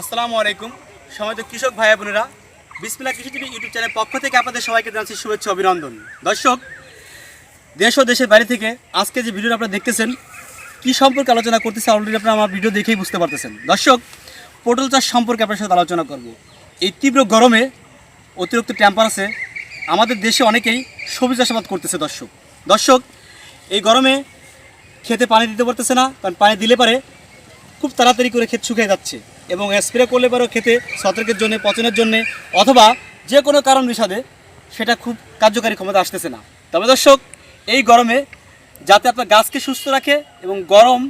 আসসালামু আলাইকুম। সময় তো কৃষক ভাই বোনেরা বিসমিল্লা কৃষি টিভি ইউটিউব চ্যানেল পক্ষ থেকে আপনাদের সবাইকে জানাচ্ছি শুভেচ্ছা অভিনন্দন। দর্শক, দেশ ও দেশের বাইরে থেকে আজকে যে ভিডিও আপনারা দেখতেছেন, কি সম্পর্কে আলোচনা করতেছে অলরেডি আপনারা আমার ভিডিও দেখেই বুঝতে পারতেছেন। দর্শক, পটল চাষ সম্পর্কে আপনার সাথে আলোচনা করব। এই তীব্র গরমে অতিরিক্ত টেম্পারেচারে আমাদের দেশে অনেকেই সবজি চাষাবাদ করতেছে দর্শক। দর্শক, এই গরমে খেতে পানি দিতে পারতেছে না, কারণ পানি দিলে পারে খুব তাড়াতাড়ি করে ক্ষেত শুকিয়ে যাচ্ছে। এবং স্প্রে করলে পরেও খেতে, সতর্কের জন্য, পচনের জন্য, অথবা যে কোনো কারণ বিষাদে সেটা খুব কার্যকারী ক্ষমতা আসতেছে না। তবে দর্শক, এই গরমে যাতে আপনার গাছকে সুস্থ রাখে এবং গরম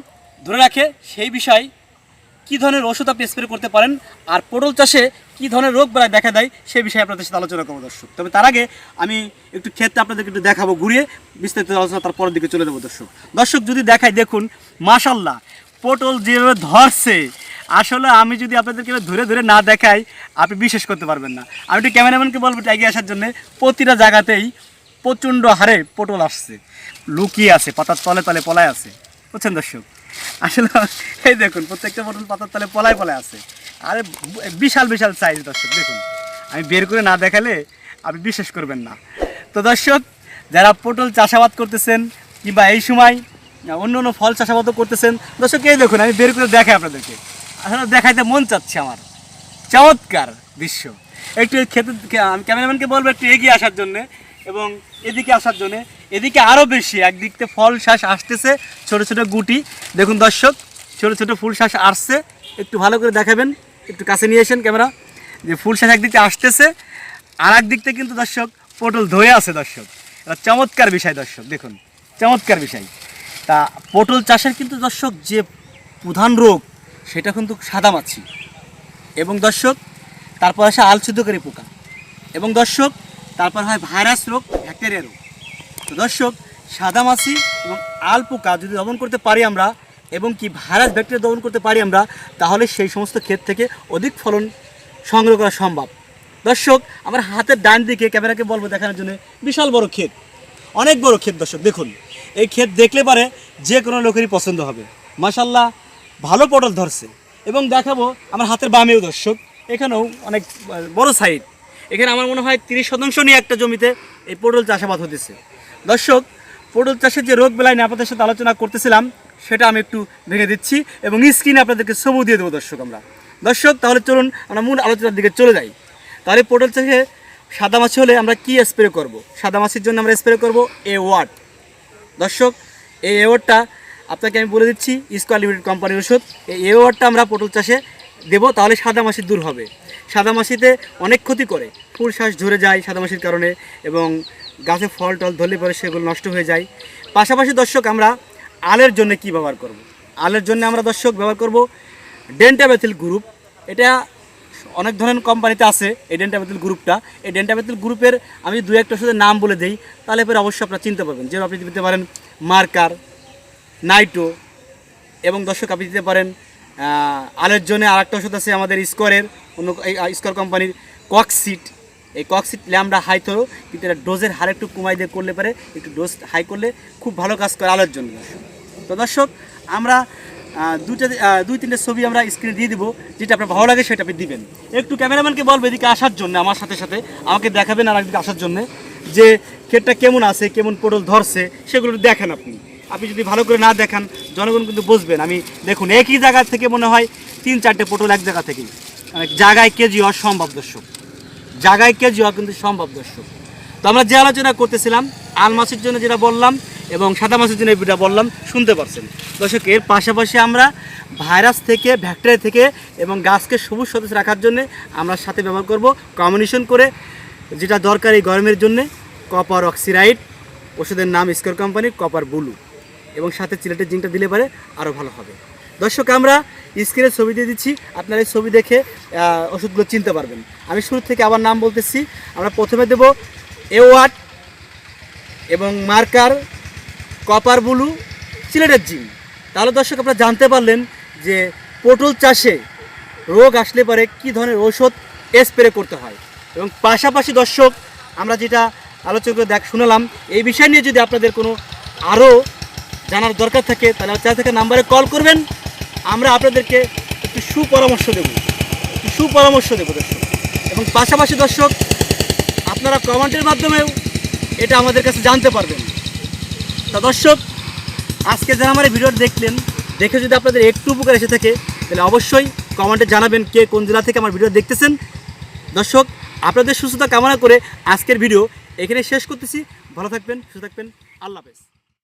ধরে রাখে, সেই বিষয় কী ধরনের ওষুধ আপনি স্প্রে করতে পারেন আর পটল চাষে কী ধরনের রোগ বেড়ায় দেখা দেয় সেই বিষয়ে আপনাদের সাথে আলোচনা করব দর্শক। তবে তার আগে আমি একটু ক্ষেত্রে আপনাদেরকে একটু দেখাবো, ঘুরিয়ে বিস্তারিত আলোচনা তার পরের দিকে চলে দেবো দর্শক। দর্শক, যদি দেখাই, দেখুন মাশাল্লাহ পটল যেভাবে ধরছে আসলে আমি যদি আপনাদেরকে ধরে ধরে না দেখাই, আপনি বিশ্বাস করতে পারবেন না। আমি একটু ক্যামেরাম্যানকে বলব এগিয়ে আসার জন্য, প্রতিটা জায়গাতেই প্রচণ্ড হারে পটল আসছে। লুকিয়ে আছে, পাতার তলে তলে পলায় আছে। বুঝছেন দর্শক? আসলে এই দেখুন, প্রত্যেকটা পটল পাতার তলে পলায় পলায় আছে। আরে, বিশাল বিশাল সাইজ দর্শক, দেখুন। আমি বের করে না দেখালে আপনি বিশ্বাস করবেন না। তো দর্শক, যারা পটল চাষাবাদ করতেছেন কিংবা এই সময় অন্য অন্য ফল চাষাবাদও করতেছেন, দর্শক, এই দেখুন, আমি বের করে দেখাই আপনাদেরকে। আসলে দেখাইতে মন চাচ্ছে আমার। চমৎকার দৃশ্য। একটু খেতে আমি ক্যামেরাম্যানকে বলব একটু এগিয়ে আসার জন্য এবং এদিকে আসার জন্য। এদিকে আরও বেশি একদিকতে ফল শ্বাস আসতেছে, ছোট ছোট গুটি। দেখুন দর্শক, ছোট ছোট ফুল শ্বাস আসছে। একটু ভালো করে দেখাবেন, একটু কাছে নিয়ে এসেন ক্যামেরা। যে ফুল শ্বাস একদিকে আসতেছে আর একদিক থেকে কিন্তু দর্শক পটল ধরে আছে দর্শক। এটা চমৎকার বিষয় দর্শক, দেখুন। চমৎকার বিষয়। তা পটল চাষের কিন্তু দর্শক যে প্রধান রোগ সেটা কিন্তু সাদা মাছি। এবং দর্শক, তারপর আসে আলসুদ্ধকারী পোকা। এবং দর্শক, তারপর হয় ভাইরাস রোগ, ব্যাকটেরিয়া রোগ। তো দর্শক, সাদা মাছি এবং আল পোকা যদি দমন করতে পারি আমরা, এবং কি ভাইরাস ব্যাকটেরিয়া দমন করতে পারি আমরা, তাহলে সেই সমস্ত ক্ষেত থেকে অধিক ফলন সংগ্রহ করা সম্ভব। দর্শক, আমার হাতের ডান দিকে ক্যামেরাকে বলব দেখানোর জন্য, বিশাল বড় ক্ষেত। অনেক বড় ক্ষেত দর্শক, দেখুন। এই ক্ষেত দেখলে পারে যে কোনো লোকেরই পছন্দ হবে। মাসাল্লাহ ভালো পটল ধরছে। এবং দেখাবো আমার হাতের বামেও দর্শক, এখানেও অনেক বড় সাইড এখানে আমার মনে হয় তিরিশ শতাংশ নিয়ে একটা জমিতে এই পটল চাষাবাদ হতেছে। দর্শক, পটল চাষের যে রোগ বেলায় নিয়ে আপনাদের সাথে আলোচনা করতেছিলাম, সেটা আমি একটু ভেঙে দিচ্ছি এবং স্ক্রিনে আপনাদেরকে সবু দিয়ে দেবো দর্শক আমরা। দর্শক, তাহলে চলুন আমরা মূল আলোচনার দিকে চলে যাই। তাহলে পটল চাষে সাদা মাছি হলে আমরা কি স্প্রে করব? সাদা মাছির জন্য আমরা স্প্রে করব এ ওয়াট দর্শক, এই এওয়ার্ডটা আপনাকে আমি বলে দিচ্ছি স্কোয়ার লিমিটেড কোম্পানির ওষুধ এই এওয়ার্ডটা আমরা পটল চাষে দেবো, তাহলে সাদা মাছি দূর হবে। সাদা মাছিতে অনেক ক্ষতি করে। ফুল শ্বাস ঝরে যায় সাদা মাছির কারণে এবং গাছে ফল টল ধরলে পরে সেগুলো নষ্ট হয়ে যায়। পাশাপাশি দর্শক, আমরা আলের জন্য কি ব্যবহার করব। আলের জন্য আমরা দর্শক ব্যবহার করব ডেন্টাবেথিল গ্রুপ এটা অনেক ধরনের কোম্পানিতে আছে এই ডেন্টাবেথিল গ্রুপটা এই ডেন্টাবেথিল গ্রুপের আমি দু একটা ওষুধের নাম বলে দিই, তাহলে পরে অবশ্যই আপনারা চিনতে পারবেন। যেরকম আপনি দিতে পারেন মার্কার নাইটো এবং দর্শক আপনি দিতে পারেন আলের জন্য আর একটা ওষুধ আছে আমাদের স্কোয়ারের অন্য এই স্কোয়ার কোম্পানির কক্সিট এই কক্সিট ল্যামডা হাই থরো কিন্তু এটা ডোজের হার একটু কমাই দিয়ে করলে পারে, একটু ডোজ হাই করলে খুব ভালো কাজ করে আলোর জন্য। তো দর্শক, আমরা দুটা দুই, তিনটে ছবি আমরা স্ক্রিনে দিয়ে দিব, যেটা আপনার ভালো লাগে সেটা আপনি দিবেন। একটু ক্যামেরাম্যানকে বলব, এদিকে আসার জন্য, আমার সাথে সাথে, আমাকে দেখাবেন আর একদিকে আসার জন্য, যে ক্ষেতটা কেমন আছে, কেমন পটল ধরছে, সেগুলো দেখেন আপনি। আপনি যদি ভালো করে না দেখান, জনগণ কিন্তু বুঝবেন। আমি দেখুন, একই জায়গা থেকে মনে হয় তিন চারটে পটল এক জায়গা থেকেই। মানে জায়গায় কেজি হওয়া সম্ভব দর্শক। জায়গায় কেজি হওয়া কিন্তু সম্ভব দর্শক। তো আমরা যে আলোচনা করতেছিলাম আল মাছের জন্য যেটা বললাম এবং সাদা মাছের জন্য যেটা বললাম, শুনতে পারছেন। দর্শক, এর পাশাপাশি আমরা ভাইরাস থেকে, ব্যাকটেরিয়া থেকে এবং গাছকে সবুজ সতেজ রাখার জন্য আমরা সাথে ব্যবহার করব কম্বিনেশন করে, যেটা দরকার এই গরমের জন্য, কপার অক্সিরাইড ওষুধের নাম স্কোর কোম্পানির কপার ব্লু। এবং সাথে চিলেটের জিঙ্কটা দিলে পারে আরও ভালো হবে। দর্শক, আমরা স্ক্রিনে ছবি দিয়ে দিচ্ছি। আপনারা এই ছবি দেখে ওষুধগুলো চিনতে পারবেন। আমি শুরু থেকে আবার নাম বলতেছি। আমরা প্রথমে দেব এওয়াট এবং মার্কার কপার ব্লু চিলেটের জিঙ্ক তাহলে দর্শক, আপনারা জানতে পারলেন যে পটল চাষে রোগ আসলে পরে কী ধরনের ঔষধ স্প্রে করতে হয়। এবং পাশাপাশি দর্শক, আমরা যেটা আলোচনা করে দেখ, শুনলাম, এই বিষয় নিয়ে যদি আপনাদের কোনো আরও জানার দরকার থাকে তাহলে চার থেকে নাম্বারে কল করবেন। আমরা আপনাদেরকে একটু সুপরামর্শ দেব। একটি সুপরামর্শ দেবো দর্শক। এবং পাশাপাশি দর্শক, আপনারা কমেন্টের মাধ্যমেও এটা আমাদের কাছে জানতে পারবেন। তা দর্শক, আজকে যারা আমার ভিডিও দেখলেন, দেখে যদি আপনাদের একটু উপকার এসে থাকে, তাহলে অবশ্যই কমেন্টে জানাবেন কে কোন জেলা থেকে আমার ভিডিও দেখতেছেন। দর্শক, আপনাদের সুস্থতা কামনা করে আজকের ভিডিও এখানে শেষ করতেছি। ভালো থাকবেন, সুস্থ থাকবেন। আল্লাহ হাফেজ।